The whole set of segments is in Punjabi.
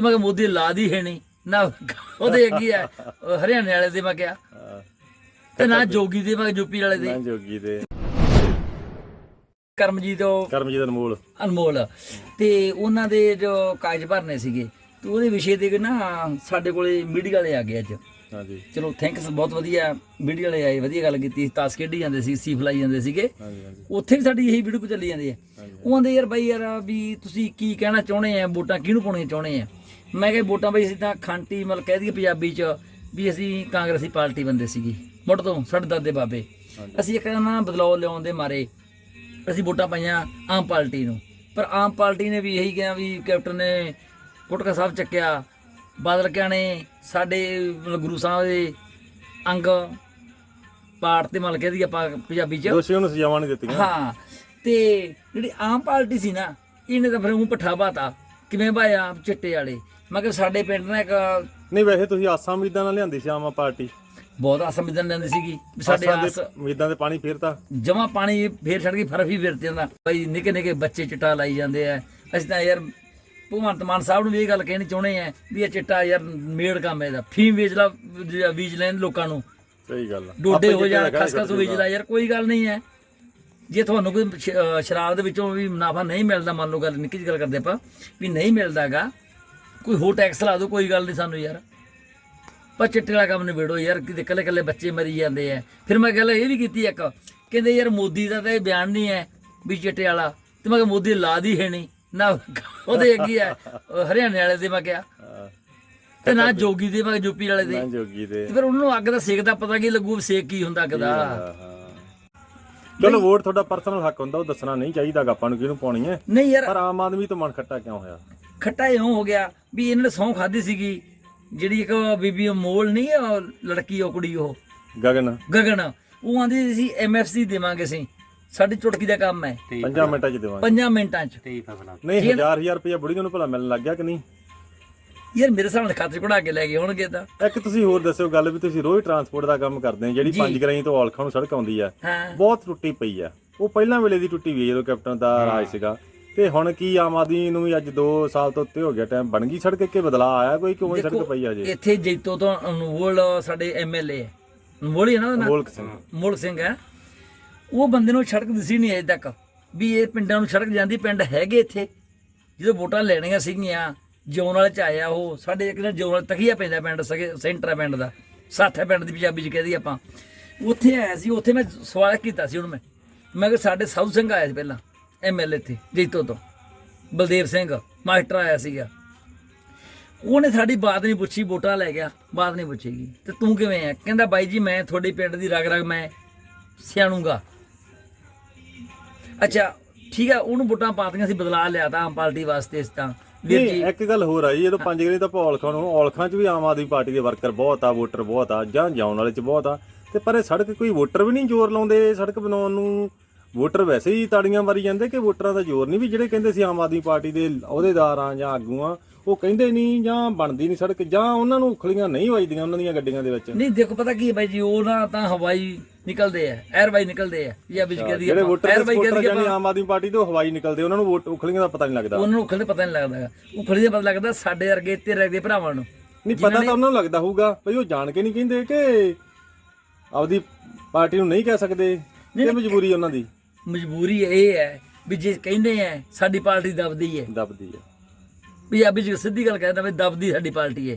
ਤੇ ਮੈਂ ਕਿਹਾ ਮੋਦੀ ਲਾ ਦੀ ਹੈ ਨਹੀਂ ਨਾ ਉਹਦੇ ਅੱਗੇ ਆ ਹਰਿਆਣੇ ਵਾਲੇ ਦੇ ਮੈਂ ਕਿਹਾ। ਤੇ ਨਾ ਜੋਗੀ ਦੇ ਮੈਂ ਯੂਪੀ ਵਾਲੇ ਨਾ ਦੇ ਜੋਗੀ ਦੇ। ਕਰਮਜੀਤ ਉਹ ਕਰਮਜੀਤ ਅਨਮੋਲ। ਅਨਮੋਲ। ਤੇ ਉਹਨਾਂ ਦੇ ਜੋ ਕਾਗਜ਼ ਭਰਨੇ ਸੀਗੇ ਤੇ ਉਹਦੇ ਵਿਸ਼ੇ ਤੇ ਨਾ ਸਾਡੇ ਕੋਲੇ ਮੀਡੀਆ ਵਾਲੇ ਆ ਗਏ ਅੱਜ। ਹਾਂਜੀ। ਚਲੋ ਥੈਂਕਸ ਬਹੁਤ ਵਧੀਆ ਮੀਡੀਆ ਵਾਲੇ ਆਏ ਵਧੀਆ ਗੱਲ ਕੀਤੀ। ਤਾਸ ਖੇਡੀ ਜਾਂਦੇ ਸੀ ਸੀ ਫਲਾਈ ਜਾਂਦੇ ਸੀਗੇ। ਉੱਥੇ ਵੀ ਸਾਡੀ ਇਹੀ ਵੀਡੀਓ ਚੱਲੀ ਜਾਂਦੀ ਹੈ। ਉਹ ਆਂਦੇ ਯਾਰ ਬਾਈ ਯਾਰ ਵੀ ਤੁਸੀਂ ਕੀ ਕਹਿਣਾ ਚਾਹੁੰਦੇ ਆ ਵੋਟਾਂ ਕਿਹਨੂੰ ਪਾਉਣੀਆਂ ਚਾਹੁੰਦੇ ਆ? ਮੈਂ ਕਿਹਾ ਵੋਟਾਂ ਬਈ ਅਸੀਂ ਤਾਂ ਖਾਂਟੀ ਮਤਲਬ ਕਹਿ ਦਈਏ ਪੰਜਾਬੀ ਚ ਵੀ ਅਸੀਂ ਕਾਂਗਰਸੀ ਪਾਰਟੀ ਬੰਦੇ ਸੀਗੀ। ਮੁੱਢ ਤੋਂ ਸਾਡੇ ਦਾਦੇ ਬਾਬੇ। ਅਸੀਂ ਇੱਕ ਨਾ ਬਦਲਾਅ ਲਿਆਉਣ ਦੇ ਮਾਰੇ। ਅਸੀਂ ਵੋਟਾਂ ਪਾਈਆਂ ਆਮ ਪਾਰਟੀ ਨੂੰ। ਪਰ ਆਮ ਪਾਰਟੀ ਨੇ ਵੀ ਇਹੀ ਕਿਹਾ ਵੀ ਕੈਪਟਨ ਨੇ ਗੁਟਕਾ ਸਾਹਿਬ ਚੱਕਿਆ। ਬਾਦਲ ਨੇ ਸਾਡੇ ਮਤਲਬ ਗੁਰੂ ਸਾਹਿਬ ਦੇ ਅੰਗ ਪਾੜ ਤੇ ਮਤਲਬ ਕਹਿ ਦਈਏ ਆਪਾਂ ਪੰਜਾਬੀ ਚ। ਦੋਸ਼ੀਆਂ ਨੂੰ ਸਜ਼ਾਵਾਂ ਨਹੀਂ ਦਿੱਤੀਆਂ। ਹਾਂ ਤੇ ਜਿਹੜੀ ਆਮ ਪਾਰਟੀ ਸੀ ਨਾ ਇਹਨੇ ਤਾਂ ਫਿਰ ਉਹ ਪੱਠਾ ਬਾਤਾ। ਕਿਵੇਂ ਭਾਇਆ ਚਿੱਟੇ ਵਾਲੇ? ਮੈਂ ਕਿਹਾ ਸਾਡੇ ਪਿੰਡ ਨੇ ਇੱਕ ਨਹੀਂ ਵੈਸੇ ਤੁਸੀਂ ਆਸਾਂ ਉਮੀਦਾਂ ਨਾਲ ਲਿਆਂਦੀ ਸੀ ਆਮ ਪਾਰਟੀ। ਬਹੁਤ ਆਸਮਿਦਨ ਲੈਂਦੀ ਸੀਗੀ। ਵੀ ਸਾਡੇ ਆਸਾਂ ਆਸ ਦੇ ਉਮੀਦਾਂ ਦੇ ਪਾਣੀ ਫੇਰਤਾ। ਜਮਾ ਪਾਣੀ ਫੇਰ ਛੱਡ ਕੇ ਫਰਫ ਹੀ ਫਿਰਤੇ ਜਾਂਦਾ। ਭਾਈ ਨਿੱਕੇ ਨਿੱਕੇ ਬੱਚੇ ਚਿੱਟਾ ਲਾਈ ਜਾਂਦੇ ਆ। ਅਸੀਂ ਤਾਂ ਯਾਰ ਭਗਵੰਤ ਮਾਨ ਸਾਹਿਬ ਨੂੰ ਵੀ ਇਹ ਗੱਲ ਕਹਿਣੀ ਚਾਹੁੰਦੇ ਆ ਵੀ ਇਹ ਚਿੱਟਾ ਯਾਰ ਮੇੜ ਕੰਮ ਇਹਦਾ। ਫੀਮ ਵੇਚ ਲਾ ਬੀਜ ਲੈਣ ਲੋਕਾਂ ਨੂੰ। ਸਹੀ ਗੱਲ ਆ। ਡੋਡੇ ਹੋ ਜਾ ਜਿੱਤੇ ਖਸ ਖਸ ਹੋਈ ਜਲਾ ਯਾਰ ਕੋਈ ਗੱਲ ਨਹੀਂ ਹੈ। ਜੇ ਤੁਹਾਨੂੰ ਕੋਈ ਸ਼ਰਾਬ ਦੇ ਵਿੱਚੋਂ ਵੀ ਮੁਨਾਫਾ ਨਹੀਂ ਮਿਲਦਾ ਮੰਨ ਲਓ ਗੱਲ ਨਿੱਕੀ ਜਿਹੀ ਗੱਲ ਕਰਦੇ ਆਪਾਂ ਵੀ ਨਹੀਂ ਮਿਲਦਾਗਾ ਕੋਈ ਹੋਰ ਟੈਕਸ ਲਾ ਦਿਓ ਕੋਈ ਗੱਲ ਨਹੀਂ ਸਾਨੂੰ ਯਾਰ। ਪਰ ਚਿੱਟੇ ਵਾਲਾ ਕੰਮ ਨਿਬੇੜੋ ਯਾਰ ਕਿਤੇ ਕੱਲੇ ਕੱਲੇ ਬੱਚੇ ਮਰੀ ਜਾਂਦੇ ਆ। ਫਿਰ ਮੈਂ ਗੱਲ ਇਹ ਵੀ ਕੀਤੀ ਇੱਕ ਕਹਿੰਦੇ ਯਾਰ ਮੋਦੀ ਦਾ ਤਾਂ ਇਹ ਬਿਆਨ ਨਹੀਂ ਹੈ ਵੀ ਚਿੱਟੇ ਵਾਲਾ। ਤੇ ਮੈਂ ਕਿਹਾ ਮੋਦੀ ਲਾ ਦੀ ਹੈ ਨਹੀਂ ਨਾ ਉਹਦੇ ਅੱਗੇ ਆ ਹਰਿਆਣੇ ਵਾਲੇ ਦੇ ਮੈਂ ਕਿਹਾ। ਤੇ ਨਾ ਜੋਗੀ ਦੇ ਮੈਂ ਯੂਪੀ ਵਾਲੇ ਦੇ। ਨਾ ਜੋਗੀ ਦੇ। ਤੇ ਫਿਰ ਉਹਨਾਂ ਨੂੰ ਅੱਗ ਦਾ ਸੇਕ ਦਾ ਪਤਾ ਕੀ ਲੱਗੂ ਸੇਕ ਕੀ ਹੁੰਦਾ ਅੱਗ ਦਾ। ਚਲੋ ਵੋਟ ਤੁਹਾਡਾ ਪਰਸਨਲ ਹੱਕ ਹੁੰਦਾ ਉਹ ਦੱਸਣਾ ਨਹੀਂ ਚਾਹੀਦਾਗਾ ਆਪਾਂ ਨੂੰ ਕਿਹਨੂੰ ਪਾਉਣੀ ਹੈ? ਨਹੀਂ ਯਾਰ। ਪਰ ਆਮ ਆਦਮੀ ਤੋਂ ਮਨ ਖੱਟਾ ਕਿਉਂ ਹੋਇਆ? ਖੱਟਾ ਇਉਂ ਹੋ ਗਿਆ ਵੀ ਇਹਨਾਂ ਨੇ ਸੌਂ ਖਾਦੀ ਸੀਗੀ। ਜਿਹੜੀ ਇੱਕ ਬੀਬੀ ਮੋਲ ਨਹੀਂ ਉਹ ਲੜਕੀ ਉਹ ਕੁੜੀ ਉਹ। ਗਗਨ। ਗਗਨ। ਉਹ ਆਂਦੀ ਸੀ ਐਮਐਫਸੀ ਦੇਵਾਂਗੇ ਅਸੀਂ। ਸਾਡੀ ਚੁਟਕੀ ਦਾ ਕੰਮ ਹੈ। 5 ਮਿੰਟਾਂ ਚ ਦੇਵਾਂਗੇ। 5 ਮਿੰਟਾਂ ਚ। ਨਹੀਂ ਹਜ਼ਾਰ ਹਜ਼ਾਰ ਰੁਪਇਆ ਬੁੜੀਆਂ ਨੂੰ ਭਲਾ ਮਿਲਣ ਲੱਗ ਗਿਆ ਕਿ ਨਹੀਂ? ਯਾਰ ਮੇਰੇ ਸਾਹਮਣੇ ਖਾਤੇ ਕਢਾ ਕੇ ਲੈ ਗਏ ਹੋਣਗੇ ਤਾਂ। ਇੱਕ ਤੁਸੀਂ ਹੋਰ ਦੱਸਿਓ ਗੱਲ ਵੀ ਤੁਸੀਂ ਰੋਜ਼ ਟਰਾਂਸਪੋਰਟ ਦਾ ਕੰਮ ਕਰਦੇ ਹੋ ਜਿਹੜੀ ਪੰਜ ਗਰਾਈ ਤੋਂ ਔਲਖਾਂ ਨੂੰ ਸੜਕ ਆਉਂਦੀ ਆ। ਬਹੁਤ ਟੁੱਟੀ ਪਈ ਆ। ਉਹ ਪਹਿਲਾਂ ਵੇਲੇ ਦੀ ਟੁੱਟੀ ਹੈ ਜਦੋਂ ਕੈਪਟਨ ਦਾ ਰਾਜ ਸੀਗਾ। ਤੇ ਹੁਣ ਕੀ ਆਮ ਆਦਮੀ ਨੂੰ ਵੀ ਅੱਜ 2 ਸਾਲ ਤੋਂ ਉੱਤੇ ਹੋ ਗਿਆ ਟਾਈਮ ਬਣ ਗਈ ਸੜਕ? ਕਿ ਬਦਲਾਅ ਆਇਆ ਕੋਈ? ਕਿਉਂ ਹੀ ਸੜਕ ਪਈ ਆ ਜੇ ਇੱਥੇ ਜੈਤੋ ਤੋਂ ਅਨਮੋਲ ਸਾਡੇ ਐਮਐਲਏ ਅਨਮੋਲ ਹੀ ਹੈ ਨਾ? ਬੋਲਕ ਸਿੰਘ। ਮੋਲ ਸਿੰਘ ਹੈ। ਉਹ ਬੰਦੇ ਨੂੰ ਸੜਕ ਦਿਸੀ ਨਹੀਂ ਅਜੇ ਤੱਕ ਵੀ ਇਹ ਪਿੰਡਾਂ ਨੂੰ ਸੜਕ ਜਾਂਦੀ ਪਿੰਡ ਹੈਗੇ ਇੱਥੇ। ਜਦੋਂ ਵੋਟਾਂ ਲੈਣੀਆਂ ਸੀਗੀਆਂ ਜੌਨ ਵਾਲੇ ਚ ਆਇਆ ਉਹ ਸਾਡੇ ਇੱਕ ਨਾ ਜੌਨ ਵਾਲੇ ਤਖੀਆ ਪੈਂਦਾ ਪਿੰਡ ਸਗੇ ਸੈਂਟਰ ਪਿੰਡ ਦਾ। ਸਾਥ ਪਿੰਡ ਦੀ ਪੰਜਾਬੀ ਚ ਕਹਦੀ ਆਪਾਂ। ਉੱਥੇ ਆਇਆ ਸੀ ਉੱਥੇ ਮੈਂ ਸਵਾਲ ਕੀਤਾ ਸੀ ਉਹਨੂੰ ਮੈਂ। ਮੈਂ ਕਿਹਾ ਸਾਡੇ ਸਾਧੂ ਸਿੰਘ ਆਇਆ ਸੀ ਪਹਿਲਾਂ। ਐਮਐਲਏ ਤੇ ਜੀਤੋ ਤੋਂ। ਬਲਦੇਵ ਸਿੰਘ ਮਾਸਟਰ ਆਇਆ ਸੀਗਾ। ਉਹਨੇ ਸਾਡੀ ਬਾਤ ਨਹੀਂ ਪੁੱਛੀ ਵੋਟਾਂ ਲੈ ਗਿਆ ਬਾਤ ਨਹੀਂ ਪੁੱਛੇਗੀ। ਤੇ ਤੂੰ ਕਿਵੇਂ ਆ? ਕਹਿੰਦਾ ਬਾਈ ਜੀ ਮੈਂ ਤੁਹਾਡੀ ਪਿੰਡ ਦੀ ਰਗ ਰਗ ਮੈਂ ਸਿਆਣੂਗਾ। ਅੱਛਾ ਠੀਕ ਆ ਉਹਨੂੰ ਵੋਟਾਂ ਪਾਤੀਆਂ ਸੀ ਬਦਲਾ ਲਿਆ ਤਾਂ ਆਮ ਪਾਰਟੀ ਵਾਸਤੇ ਇਸ ਤਾਂ। ਵੀਰ ਜੀ। ਇੱਕ ਗੱਲ ਹੋਰ ਆ ਜੀ ਜਦੋਂ ਪੰਜ ਗਰਾਈ ਤਾਂ ਔਲਖਾਂ ਨੂੰ ਔਲਖਾਂ 'ਚ ਵੀ ਆਮ ਆਦਮੀ ਪਾਰਟੀ ਦੇ ਵਰਕਰ ਬਹੁਤ ਆ ਵੋਟਰ ਬਹੁਤ ਆ ਜਾਂ ਜਾਉਣ ਵਾਲੇ 'ਚ ਬਹੁਤ ਆ ਤੇ ਪਰ ਇਹ ਸੜਕ ਕੋਈ ਵੋਟਰ ਵੀ ਨਹੀਂ ਜ਼ੋਰ ਲਾਉਂਦੇ ਸੜਕ ਬਣਾਉਣ ਨੂੰ। ਵੋਟਰ ਵੈਸੇ ਹੀ ਤਾੜੀਆਂ ਮਾਰੀ ਜਾਂਦੇ ਕਿ ਵੋਟਰਾਂ ਦਾ ਜ਼ੋਰ ਨਹੀਂ ਵੀ ਜਿਹੜੇ ਕਹਿੰਦੇ ਸੀ ਆਮ ਆਦਮੀ ਪਾਰਟੀ ਦੇ ਅਹੁਦੇਦਾਰ ਆ ਜਾਂ ਆਗੂ ਆ ਉਹ ਕਹਿੰਦੇ ਨਹੀਂ ਜਾਂ ਬਣਦੀ ਨਹੀਂ ਸੜਕ ਜਾਂ ਉਹਨਾਂ ਨੂੰ ਉਖਲੀਆਂ ਨਹੀਂ ਵੱਜਦੀਆਂ ਉਹਨਾਂ ਦੀਆਂ ਗੱਡੀਆਂ ਦੇ ਵਿੱਚ। ਨਹੀਂ ਦੇਖੋ ਪਤਾ ਕੀ ਹੈ ਬਾਈ ਜੀ ਉਹ ਨਾ ਤਾਂ ਹਵਾਈ ਨਿਕਲਦੇ ਆ 에ਅਰ ਬਾਈ ਨਿਕਲਦੇ ਆ ਜਾਂ ਵਿੱਚ ਕਹਦੀ ਜਿਹੜੇ ਵੋਟਰ 에ਅਰ ਦੇ ਬਾਈ ਸਪੋਰਟਰ ਕਹਦੀ ਆਪਾਂ ਆਮ ਆਦਮੀ ਪਾਰਟੀ ਤੋਂ ਹਵਾਈ ਨਿਕਲਦੇ ਉਹਨਾਂ ਨੂੰ ਵੋਟ ਉਖਲੀਆਂ ਦਾ ਪਤਾ ਨਹੀਂ ਲੱਗਦਾ। ਉਹਨਾਂ ਨੂੰ ਖੜੇ ਪਤਾ ਨਹੀਂ ਲੱਗਦਾ ਖੜੇ ਦਾ ਪਤਾ ਲੱਗਦਾ ਸਾਡੇ ਵਰਗੇ ਤੇਰੇ ਵਰਗੇ ਭਰਾਵਾਂ ਨੂੰ। ਨਹੀਂ ਪਤਾ ਤਾਂ ਉਹਨਾਂ ਨੂੰ ਲੱਗਦਾ ਹੋਊਗਾ ਭਈ ਉਹ ਜਾਣ ਕੇ ਨਹੀਂ ਕਹਿੰਦੇ ਕਿ ਆਪਦੀ ਪਾਰਟੀ ਨੂੰ ਨਹੀਂ ਕਹਿ ਸਕਦੇ ਇਹ ਮਜਬੂਰੀ ਉਹਨਾਂ ਦੀ। ਮਜਬੂਰੀ ਇਹ ਹੈ ਵੀ ਜੇ ਕਹਿੰਦੇ ਆ ਸਾਡੀ ਪਾਰਟੀ ਦਬਦੀ ਹੈ ਦਬਦੀ ਆ। ਪੰਜਾਬੀ ਚ ਸਿੱਧੀ ਗੱਲ ਕਹਿੰਦਾ ਵੀ ਦਬਦੀ ਸਾਡੀ ਪਾਰਟੀ ਹੈ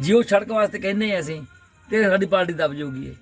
ਜੇ ਉਹ ਸੜਕ ਵਾਸਤੇ ਕਹਿੰਦੇ ਆ ਅਸੀਂ ਤੇ ਸਾਡੀ ਪਾਰਟੀ ਦਬ ਜਾਊਗੀ ਇਹ।